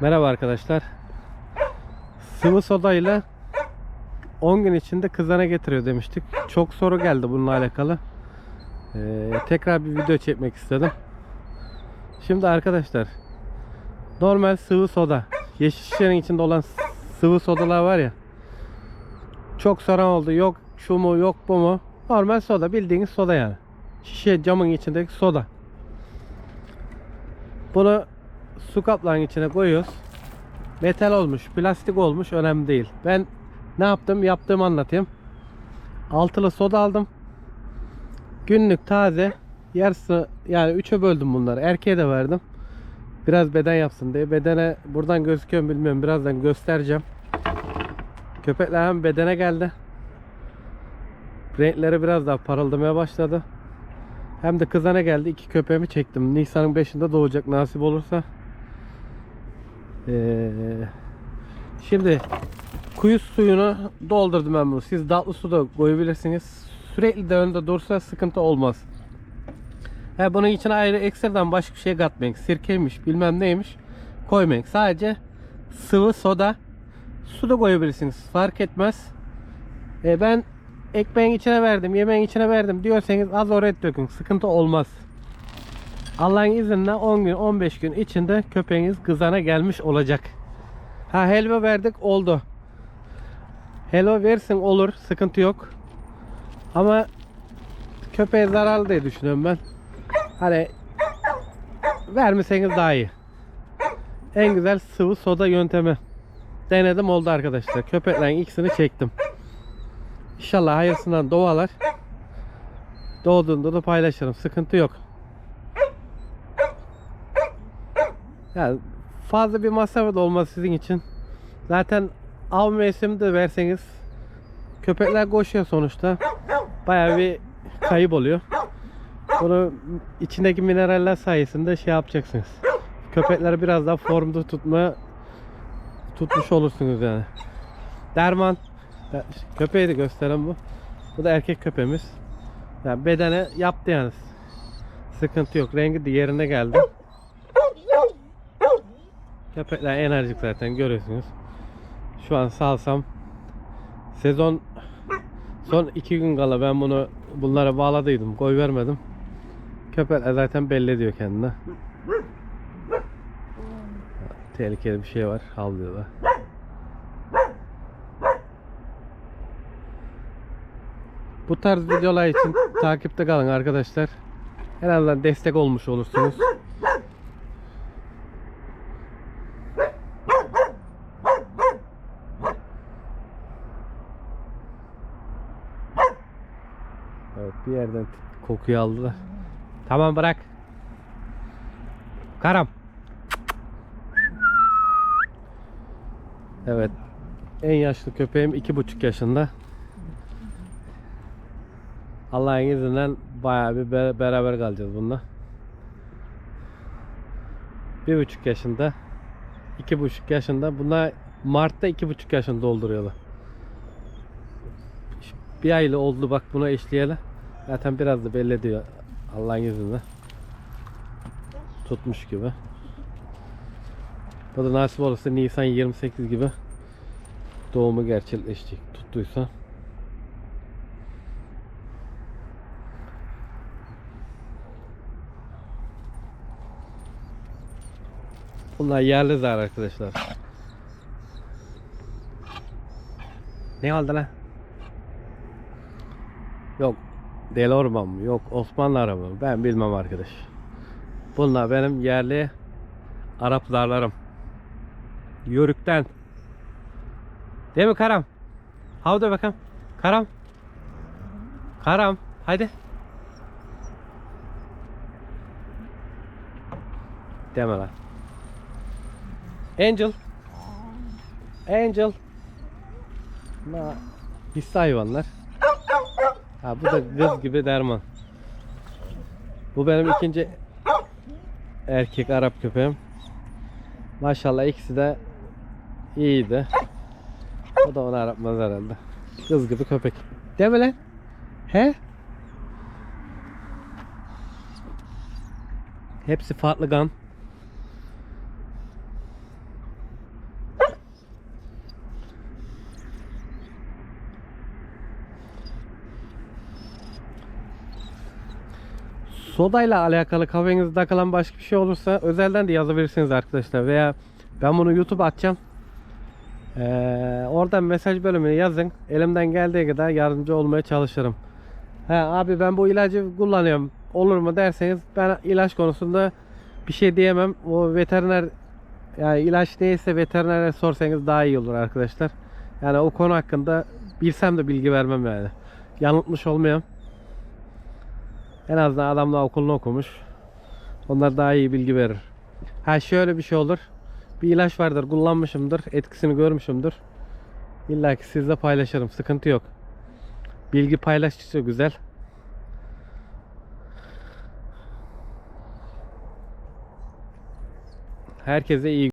Merhaba arkadaşlar. Sıvı soda ile 10 gün içinde kızana getiriyor demiştik. Çok soru geldi bununla alakalı. Ee, tekrar bir video çekmek istedim. Şimdi arkadaşlar normal sıvı soda yeşil şişenin içinde olan sıvı sodalar var ya çok soran oldu. Yok şu mu yok bu mu? Normal soda bildiğiniz soda yani. Şişe camın içindeki soda. Bunu su kaplarının içine koyuyoruz. Metal olmuş, plastik olmuş önemli değil. Ben ne yaptım? Yaptığımı anlatayım. Altılı soda aldım. Günlük taze yarısı yani üçe böldüm bunları. Erkeğe de verdim. Biraz beden yapsın diye. Bedene buradan gözüküyor mu bilmiyorum. Birazdan göstereceğim. Köpekler hem bedene geldi. Renkleri biraz daha parıldamaya başladı. Hem de kızana geldi. İki köpeğimi çektim. Nisan'ın 5'inde doğacak nasip olursa. Ee, şimdi kuyu suyunu doldurdum ben bunu. Siz tatlı su da koyabilirsiniz. Sürekli de önde dursa sıkıntı olmaz. Ha, bunun için ayrı ekstradan başka bir şey katmayın. Sirkeymiş bilmem neymiş koymayın. Sadece sıvı soda su da koyabilirsiniz. Fark etmez. E, ben ekmeğin içine verdim, yemeğin içine verdim diyorsanız az oraya dökün. Sıkıntı olmaz. Allah'ın izniyle 10 gün 15 gün içinde köpeğiniz kızana gelmiş olacak. Ha helva verdik oldu. Helva versin olur sıkıntı yok. Ama köpeğe zararlı diye düşünüyorum ben. Hani vermeseniz daha iyi. En güzel sıvı soda yöntemi. Denedim oldu arkadaşlar. Köpeklerin ikisini çektim. İnşallah hayırsından doğalar. Doğduğunda da paylaşırım. Sıkıntı yok. Yani fazla bir masrafı da olmaz sizin için. Zaten av mevsimi de verseniz köpekler koşuyor sonuçta. Bayağı bir kayıp oluyor. Bunu içindeki mineraller sayesinde şey yapacaksınız. Köpekleri biraz daha formda tutma tutmuş olursunuz yani. Derman köpeği de gösteren bu. Bu da erkek köpeğimiz. Yani bedene yaptı yani. Sıkıntı yok. Rengi de yerine geldi. Köpekler enerjik zaten görüyorsunuz. Şu an salsam sezon son iki gün kala ben bunu bunlara bağladıydım. Koy vermedim. Köpekler zaten belli ediyor kendine. Tehlikeli bir şey var. Havlıyorlar. Bu tarz videolar için takipte kalın arkadaşlar. En azından destek olmuş olursunuz. Evet bir yerden kokuyu aldılar. Tamam bırak. Karam. Evet. En yaşlı köpeğim iki buçuk yaşında. Allah'ın izniyle bayağı bir be- beraber kalacağız bununla. Bir buçuk yaşında, iki buçuk yaşında. Bunlar Mart'ta iki buçuk yaşını dolduruyorlar. Bir aylı oldu bak buna eşleyeli. Zaten biraz da belli ediyor Allah'ın izniyle. Tutmuş gibi. Bu da nasip olursa Nisan 28 gibi doğumu gerçekleşecek tuttuysa. Bunlar yerli zar arkadaşlar. Ne oldu lan? Yok Deli Orman mı? Yok Osmanlı arabı mı? Ben bilmem arkadaş. Bunlar benim yerli Arap zarlarım. Yörükten. Değil mi Karam? Havda bakalım. Karam. Karam. Hadi. Deme lan. Angel. Angel. Ma hissi hayvanlar. Ha bu da kız gibi derman. Bu benim ikinci erkek Arap köpeğim. Maşallah ikisi de iyiydi. O da onu aratmaz herhalde. Kız gibi köpek. Değil mi lan? He? Hepsi farklı kan. Sodayla alakalı kafanızda takılan başka bir şey olursa özelden de yazabilirsiniz arkadaşlar veya ben bunu YouTube'a atacağım. Ee, oradan mesaj bölümüne yazın. Elimden geldiği kadar yardımcı olmaya çalışırım. He abi ben bu ilacı kullanıyorum. Olur mu derseniz ben ilaç konusunda bir şey diyemem. O veteriner yani ilaç neyse veterinere sorsanız daha iyi olur arkadaşlar. Yani o konu hakkında bilsem de bilgi vermem yani. Yanıltmış olmayayım. En azından adamla okulunu okumuş. Onlar daha iyi bilgi verir. Ha şöyle bir şey olur. Bir ilaç vardır kullanmışımdır. Etkisini görmüşümdür. İlla ki sizle paylaşırım. Sıkıntı yok. Bilgi paylaştıkça güzel. Herkese iyi